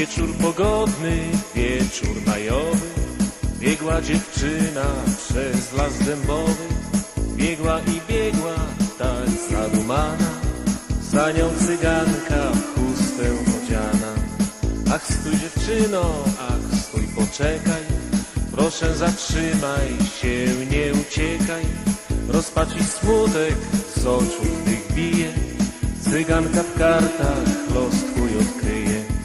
Wieczór pogodny, wieczór majowy, biegła dziewczyna przez las dębowy. Biegła i biegła, tak zadumana, za nią cyganka w chustę odziana. Ach, stój dziewczyno, ach, stój, poczekaj, proszę zatrzymaj się, nie uciekaj. Rozpacz i smutek z oczu tych bije, cyganka w kartach los twój odkryje.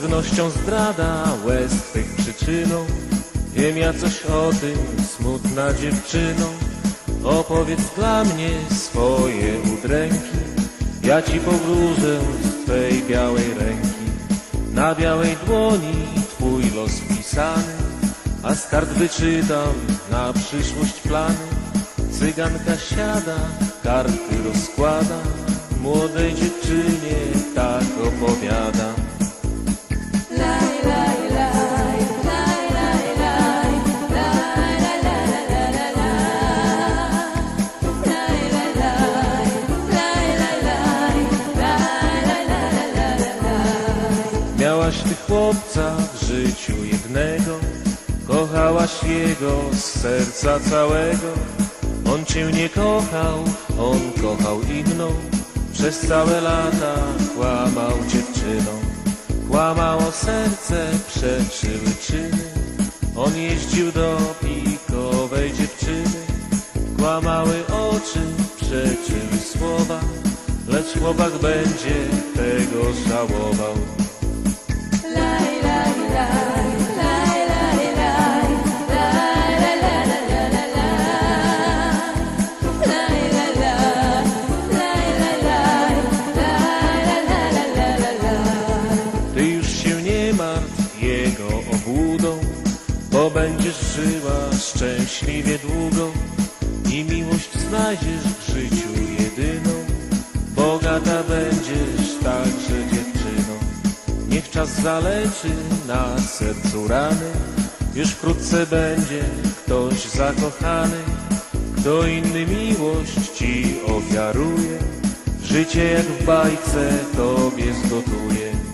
Pewnością zdrada łez twych przyczyną. Wiem ja coś o tym, smutna dziewczyno. Opowiedz dla mnie swoje udręki. Ja ci powróżę z twej białej ręki. Na białej dłoni twój los wpisany A z kart wyczytam na przyszłość plany. Cyganka siada, karty rozkłada Młodej dziewczynie tak opowiada Miałaś ty chłopca w życiu jednego, kochałaś jego z serca całego. On cię nie kochał, on kochał inną, przez całe lata kłamał dziewczyną. Kłamało serce, przeczyły czyny, on jeździł do pikowej dziewczyny. Kłamały oczy, przeczyły słowa, lecz chłopak będzie tego żałował. Będziesz żyła szczęśliwie długo i miłość znajdziesz w życiu jedyną. Bogata będziesz także dziewczyną. Niech czas zaleczy na sercu rany, już wkrótce będzie ktoś zakochany, kto inny miłość ci ofiaruje. Życie jak w bajce tobie zgotuje.